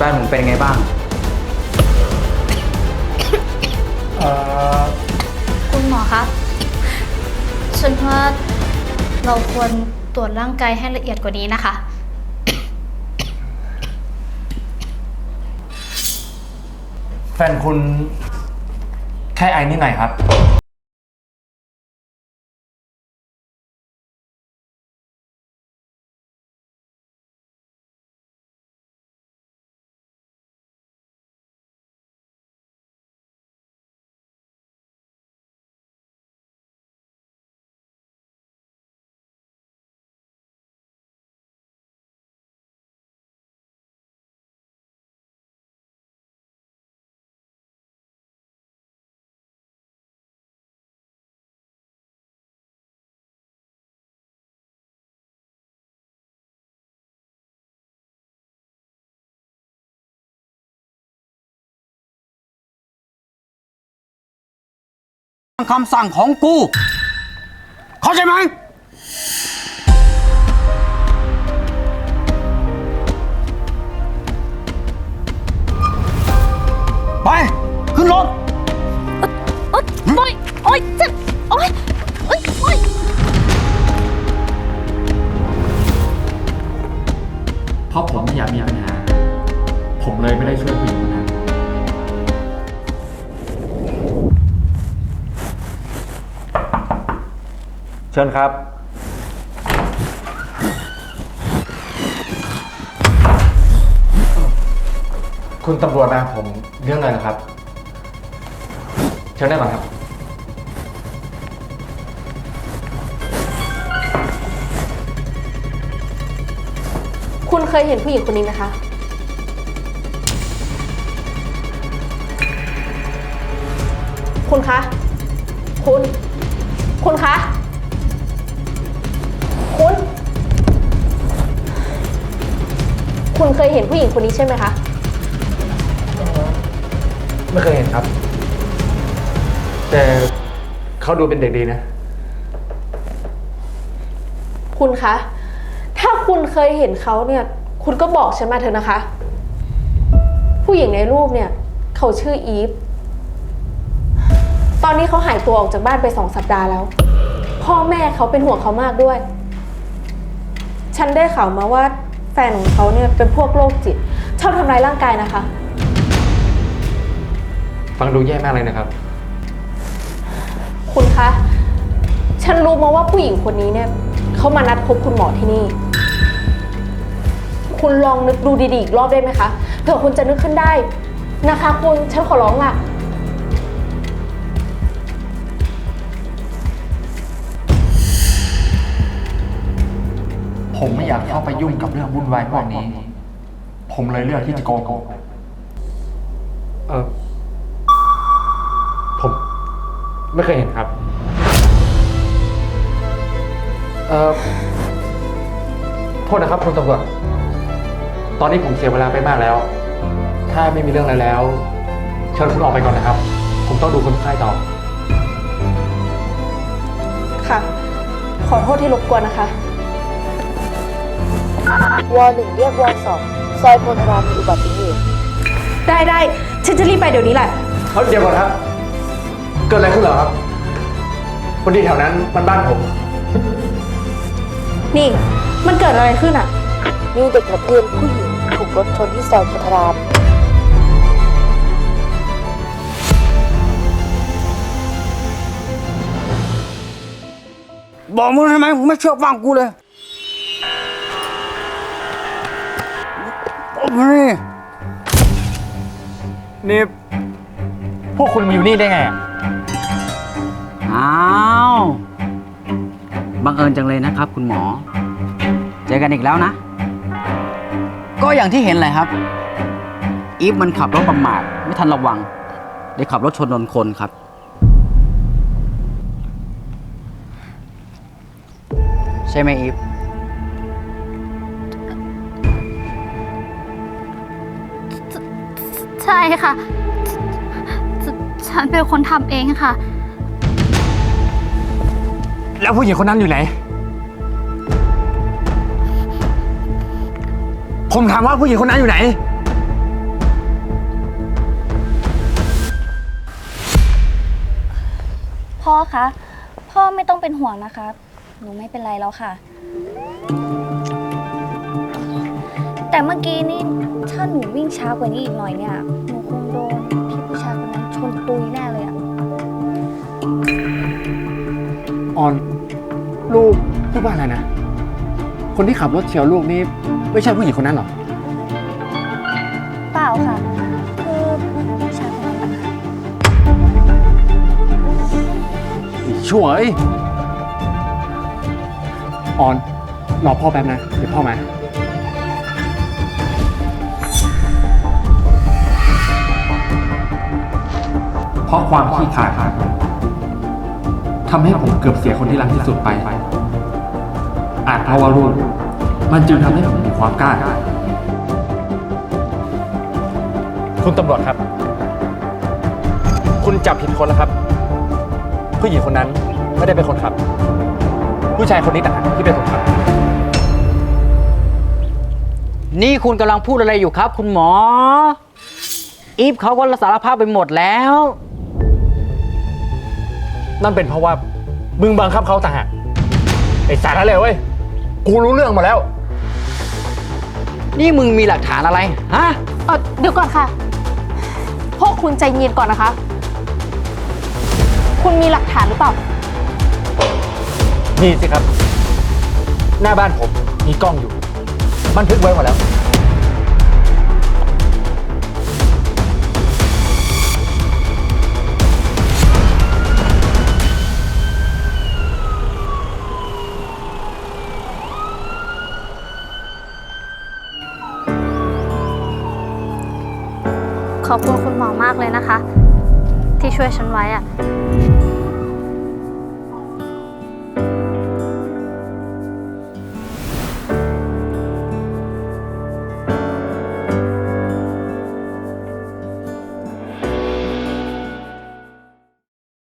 ฟนผมเป็นไงบ้าง เอ่อ คุณหมอคะฉันว่าเราควรตรวจร่างกายให้ละเอียดกว่านี้นะคะ แฟนคุณแค่ไอ้นี่ไงครับ คำสั่งของกู เข้าใจไหม ไป ขึ้นรถ โอ๊ยโอ๊ยโอ๊ยเจ็บโอ๊ยโอ๊ยโอ๊ยเพราะผมไม่อยากมีปัญหา ผมเลยไม่ได้ช่วยผู้หญิงคนนั้น เชิญครับ คุณตำรวจมาผมเรื่องอะไรนะครับ เชิญได้ก่อนครับ คุณเคยเห็นผู้หญิงคนนี้ไหมคะ คุณคะ คุณ คุณคะ คุณ คุณเคยเห็นผู้หญิงคนนี้ใช่ไหมคะ ไม่เคยเห็นครับ แต่เขาดูเป็นเด็กดีนะ คุณคะ ถ้าคุณเคยเห็นเขาเนี่ย คุณก็บอกฉันมาเถอะนะคะ ผู้หญิงในรูปเนี่ย เขาชื่ออีฟ ตอนนี้เขาหายตัวออกจากบ้านไปสองสัปดาห์แล้ว พ่อแม่เขาเป็นห่วงเขามากด้วย ฉันได้ข่าวมาว่าแฟนของเขาเนี่ยเป็นพวกโรคจิต ชอบทำร้ายร่างกายนะคะ ฟังดูแย่มากเลยนะครับ คุณคะ ฉันรู้มาว่าผู้หญิงคนนี้เนี่ยเขามานัดพบคุณหมอที่นี่ คุณลองนึกดูดีๆอีกรอบได้ไหมคะเผื่อคุณจะนึกขึ้นได้นะคะ คุณฉันขอร้องล่ะ ผมไม่อยากเข้าไปยุ่งกับเรื่องวุ่นวายพวกนี้ ผมเลยเลือกที่จะโกหกเออผมไม่เคยเห็นครับ เออโทษนะครับคุณตำรวจ ตอนนี้ผมเสียเวลาไปมากแล้ว ถ้าไม่มีเรื่องอะไรแล้ว เชิญคุณออกไปก่อนนะครับ ผมต้องดูคนไข้ต่อ ค่ะ ขอโทษที่รบกวนนะคะ วหนึ่งเรียกวสองซอยโพธารามมีอุบัติเหตุได้ได้ฉันจะรีบไปเดี๋ยวนี้แหละ เขาเดี๋ยวก่อนครับ เกิดอะไรขึ้นเหรอครับพอดีแถวนั้นมันบ้านผม นี่ มันเกิดอะไรขึ้นอะมีเด็กนักเรียนผู้หญิงถูกรถชนที่ซอยโพธาราม บอกมึงทำไมมึงไม่เชื่อฟังกูเลย นี่พวกคุณมาอยู่นี่ได้ไงอะอ้าวบังเอิญจังเลยนะครับ คุณหมอ เจอกันอีกแล้วนะ ก็อย่างที่เห็นเลยครับ อีฟมันขับรถประมาทไม่ทันระวังเลยขับรถชนนนคนครับ ใช่ไหมอีฟ ใช่ค่ะฉฉันเป็นคนทำเองค่ะ แล้วผู้หญิงคนนั้นอยู่ไหน ผมถามว่าผู้หญิงคนนั้นอยู่ไหน พ่อคะ พ่อไม่ต้องเป็นห่วงนะคะ หนูไม่เป็นไรแล้วค่ะ เมื่อกี้นี่ถ้าหนูวิ่งช้ากว่านี้อีกหน่อยเนี่ย หนูคงโดนพี่ผู้ชายคนนั้นชนตุยแน่เลยอะออนลูกพูดว่าอะไรนะ คนที่ขับรถเฉียวลูกนี่ไม่ใช่ผู้หญิงคนนั้นเหรอ เปล่าค่ะ คือผู้ชายคนนั้นต่างหากอีช่วยออนรอพ่อแป๊บนะ เดี๋ยวพ่อมา เพราะความขี้ขลาดทำให้ผมเกือบเสียคนที่รักที่สุดไป อาจเพราะว่าลูกมันจึงทำให้ผมมีความกล้า คุณตำรวจครับ คุณจับผิดคนแล้วครับ ผู้หญิงคนนั้นไม่ได้เป็นคนขับ ผู้ชายคนนี้ต่างหากที่เป็นคนขับ นี่คุณกำลังพูดอะไรอยู่ครับ คุณหมอ อีฟเขาก็สารภาพไปหมดแล้ว นั่นเป็นเพราะว่ามึงบังคับเขาต่างหากไอ้สารอะไรเว้ย กูรู้เรื่องหมาแล้ว นี่มึงมีหลักฐานอะไร ฮะ เออเดี๋ยวก่อนค่ะ พวกคุณใจเย็นก่อนนะคะ คุณมีหลักฐานหรือเปล่า นี่สิครับ หน้าบ้านผมมีกล้องอยู่ บันทึกไว้หมดแล้ว ขอบคุณคุณหมอมากเลยนะคะ ที่ช่วยฉันไว้อะ